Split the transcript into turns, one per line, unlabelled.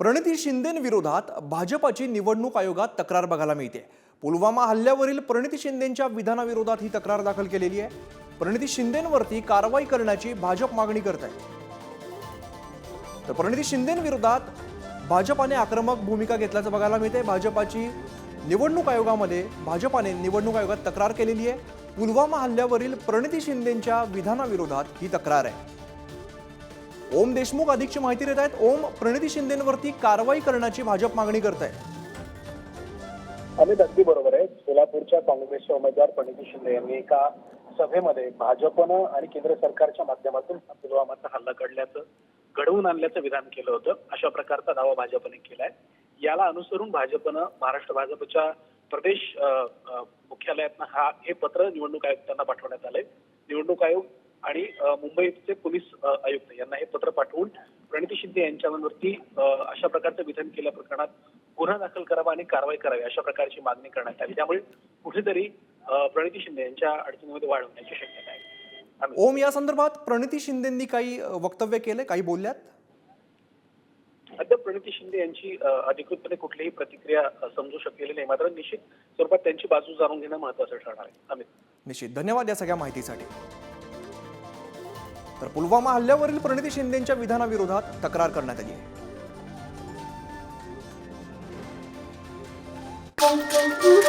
प्रणिती शिंदेविरोधात भाजपाची निवडणूक आयोगात तक्रार बघायला मिळते. पुलवामा हल्ल्यावरील प्रणिती शिंदेच्या विधानाविरोधात ही तक्रार दाखल केलेली आहे. प्रणिती शिंदेवरती कारवाई करण्याची भाजप मागणी करत आहे तर प्रणिती शिंदेविरोधात भाजपाने आक्रमक भूमिका घेतल्याचं बघायला मिळते भाजपाची निवडणूक आयोगामध्ये भाजपाने निवडणूक आयोगात तक्रार केलेली आहे. पुलवामा हल्ल्यावरील प्रणिती शिंदेच्या विधानाविरोधात ही तक्रार आहे. ओम देशमुख अधिकची माहिती देत आहेत. ओम प्रणिती शिंदेवरती कारवाई करण्याची भाजप मागणी करत आहे
अमित अगदी बरोबर आहे. सोलापूरच्या काँग्रेसच्या उमेदवार प्रणिती शिंदे यांनी एका सभेमध्ये भाजपनं आणि केंद्र सरकारच्या माध्यमातून पुलवामाचा हल्ला घडल्याचं घडवून आणल्याचं विधान केलं होतं. अशा प्रकारचा दावा भाजपने केलाय. याला अनुसरून भाजपनं महाराष्ट्र भाजपच्या प्रदेश अ, मुख्यालयातनं हा हे पत्र निवडणूक आयुक्तांना पाठवण्यात आलंय. निवडणूक आयोग आणि मुंबईचे पोलीस आयुक्त यांना हे पत्र पाठवून प्रणिती शिंदे यांच्यावरती अशा प्रकारचं विधान केल्या प्रकरणात गुन्हा दाखल करावा आणि कारवाई करावी अशा प्रकारची मागणी करण्यात आली. त्यामुळे कुठेतरी प्रणिती शिंदे यांच्या अडचणीमध्ये वाढ होण्याची शक्यता आहे.
ओम या संदर्भात प्रणिती शिंदेंनी काही वक्तव्य केले काही बोलल्यात?
अद्याप प्रणिती शिंदे यांची अधिकृतपणे कुठलीही प्रतिक्रिया समजू शकलेली नाही. मात्र निश्चित स्वरूपात त्यांची बाजू जाणून घेणं महत्वाचं ठरणार आहे. अमित
निश्चित. धन्यवाद या सगळ्या माहितीसाठी. तर पुलवामा हल्ल्यावरील प्रणिती शिंदेच्या विधानाविरोधात तक्रार करण्यात आली. आहे